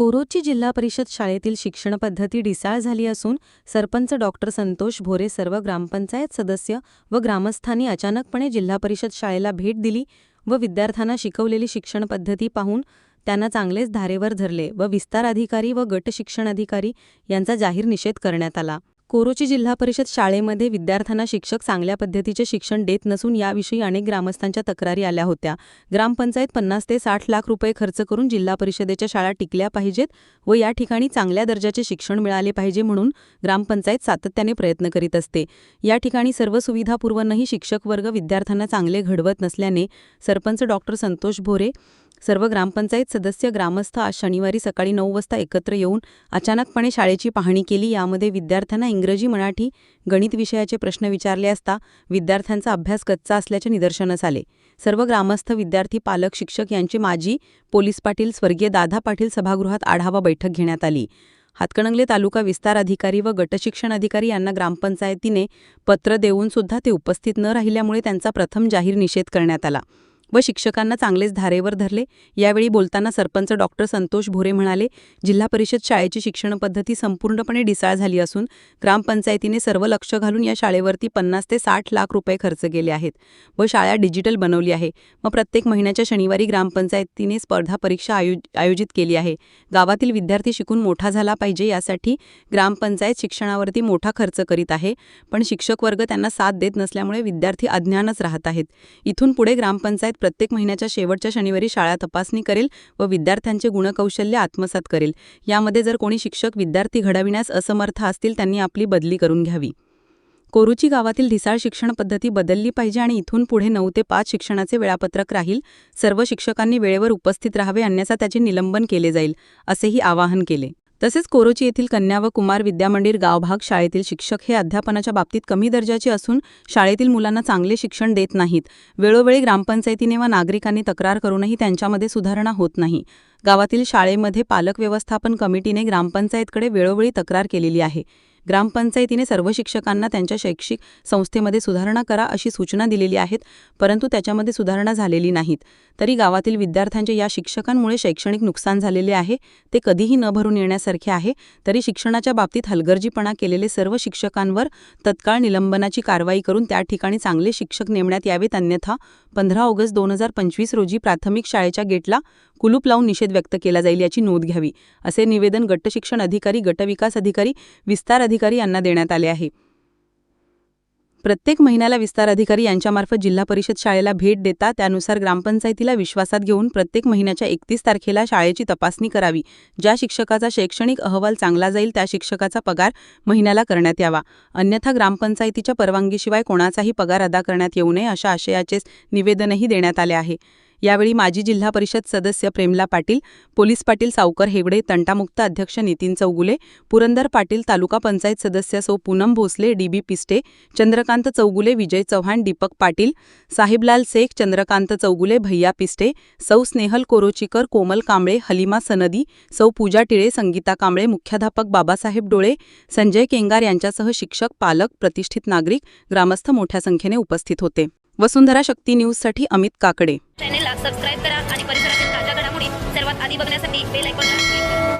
कोरोची जिल्हा परिषद शाळेतील शिक्षण पद्धती ढिसाळ झाली असून सरपंच डॉक्टर संतोष भोरे सर्व ग्रामपंचायत सदस्य व ग्रामस्थांनी अचानकपणे जिल्हा परिषद शाळेला भेट दिली व विद्यार्थ्यांना शिकवलेली शिक्षण पद्धती पाहून त्यांना चांगलेच धारेवर धरले व विस्तार अधिकारी व गट शिक्षण अधिकारी यांचा जाहीर निषेध करण्यात आला. कोरोची जिल्हा परिषद शाळेमध्ये विद्यार्थ्यांना शिक्षक चांगल्या पद्धतीचे शिक्षण देत नसून याविषयी अनेक ग्रामस्थांच्या तक्रारी आल्या होत्या. ग्रामपंचायत पन्नास ते साठ लाख रुपये खर्च करून जिल्हा परिषदेच्या शाळा टिकल्या पाहिजेत व या ठिकाणी चांगल्या दर्जाचे शिक्षण मिळाले पाहिजे म्हणून ग्रामपंचायत सातत्याने प्रयत्न करीत असते. या ठिकाणी सर्व सुविधा पुरवूनही शिक्षक वर्ग विद्यार्थ्यांना चांगले घडवत नसल्याने सरपंच डॉक्टर संतोष भोरे सर्व ग्रामपंचायत सदस्य ग्रामस्थ आज शनिवारी सकाळी नऊ वाजता एकत्र येऊन अचानकपणे शाळेची पाहणी केली. यामध्ये विद्यार्थ्यांना इंग्रजी मराठी गणित विषयाचे प्रश्न विचारले असता विद्यार्थ्यांचा अभ्यास कच्चा असल्याचे निदर्शनास आले. सर्व ग्रामस्थ विद्यार्थी पालक शिक्षक यांची माजी पोलीस पाटील स्वर्गीय दादा पाटील सभागृहात आढावा बैठक घेण्यात आली. हातकणंगले तालुका विस्तार अधिकारी व गटशिक्षण अधिकारी यांना ग्रामपंचायतीने पत्र देऊन सुद्धा ते उपस्थित न राहिल्यामुळे त्यांचा प्रथम जाहीर निषेध करण्यात आला. व शिक्षकांना चांगलेच धारेवर धरले. यावेळी बोलताना सरपंच डॉक्टर संतोष भोरे म्हणाले जिल्हा परिषद शाळेची शिक्षण पद्धती संपूर्णपणे डिसाळ झाली असून ग्रामपंचायतीने सर्व लक्ष घालून या शाळेवरती पन्नास ते साठ लाख रुपये खर्च केले आहेत व शाळा डिजिटल बनवली आहे. व प्रत्येक महिन्याच्या शनिवारी ग्रामपंचायतीने स्पर्धा परीक्षा आयो आयोजित केली आहे. गावातील विद्यार्थी शिकून मोठा झाला पाहिजे यासाठी ग्रामपंचायत शिक्षणावरती मोठा खर्च करीत आहे. पण शिक्षक वर्ग त्यांना साथ देत नसल्यामुळे विद्यार्थी अज्ञानच राहत आहेत. इथून पुढे ग्रामपंचायत प्रत्येक महिन्याच्या शेवटच्या शनिवारी शाळा तपासणी करेल व विद्यार्थ्यांचे गुणकौशल्य आत्मसात करेल. यामध्ये जर कोणी शिक्षक विद्यार्थी घडविण्यास असमर्थ असतील त्यांनी आपली बदली करून घ्यावी. कोरुची गावातील ढिसाळ शिक्षण पद्धती बदलली पाहिजे आणि इथून पुढे नऊ ते पाच शिक्षणाचे वेळापत्रक राहील. सर्व शिक्षकांनी वेळेवर उपस्थित राहावे अन्यथा त्याचे निलंबन केले जाईल असेही आवाहन केले. तसेच कोरोची येथील कन्या व कुमार विद्यामंदिर गावभाग शाळेतील शिक्षक हे अध्यापनाच्या बाबतीत कमी दर्जाचे असून शाळेतील मुलांना चांगले शिक्षण देत नाहीत. वेळोवेळी ग्रामपंचायतीने व नागरिकांनी तक्रार करूनही त्यांच्यामध्ये सुधारणा होत नाही. गावातील शाळेमध्ये पालक व्यवस्थापन कमिटीने ग्रामपंचायतकडे वेळोवेळी तक्रार केलेली आहे. ग्रामपंचायतीने सर्व शिक्षकांना त्यांच्या शैक्षिक संस्थेमध्ये सुधारणा करा अशी सूचना दिलेली आहेत परंतु त्याच्यामध्ये सुधारणा झालेली नाहीत. तरी गावातील विद्यार्थ्यांचे या शिक्षकांमुळे शैक्षणिक नुकसान झालेले आहे ते कधीही न भरून येण्यासारखे आहे तरी शिक्षणाच्या बाबतीत हलगर्जीपणा केलेले सर्व शिक्षकांवर तत्काळ निलंबनाची कारवाई करून त्या ठिकाणी चांगले शिक्षक नेमण्यात यावेत अन्यथा पंधरा ऑगस्ट दोन हजार पंचवीस रोजी प्राथमिक शाळेच्या गेटला कुलूप लावून निषेध व्यक्त केला जाईल याची नोंद घ्यावी असे निवेदन गटशिक्षण अधिकारी गटविकास अधिकारी विस्तार अधिकारी यांना देण्यात आले आहे. प्रत्येक महिन्याला विस्तार अधिकारी यांच्यामार्फत जिल्हा परिषद शाळेला भेट देता त्यानुसार ग्रामपंचायतीला विश्वासात घेऊन प्रत्येक महिन्याच्या एकतीस तारखेला शाळेची तपासणी करावी ज्या शिक्षकाचा शैक्षणिक अहवाल चांगला जाईल त्या शिक्षकाचा पगार महिन्याला करण्यात यावा. अन्यथा ग्रामपंचायतीच्या परवानगीशिवाय कोणाचाही पगार अदा करण्यात येऊ नये अशा आशयाचे निवेदनही देण्यात आले आहे. यावेळी माजी जिल्हा परिषद सदस्य प्रेमला पाटील पोलीस पाटील सावकर हेगडे तंटामुक्त अध्यक्ष नितीन चौगुले पुरंदर पाटील तालुका पंचायत सदस्य सौ पूनम भोसले डीबी पिस्टे चंद्रकांत चौगुले विजय चव्हाण दीपक पाटील साहिबलाल शेख चंद्रकांत चौगुले भैया पिस्टे सौ स्नेहल कोरोचीकर कोमल कांबळे हलिमा सनदी सौ पूजा टिळे संगीता कांबळे मुख्याध्यापक बाबासाहेब डोळे संजय केंगार यांच्यासह शिक्षक पालक प्रतिष्ठित नागरिक ग्रामस्थ मोठ्या संख्येने उपस्थित होते. वसुंधरा शक्ती न्यूजसाठी अमित काकडे. चॅनेलला सबस्क्राईब करा आणि परिसरातील ताज्या घडामोडी सर्वात आधी बघण्यासाठी बेल आयकॉनला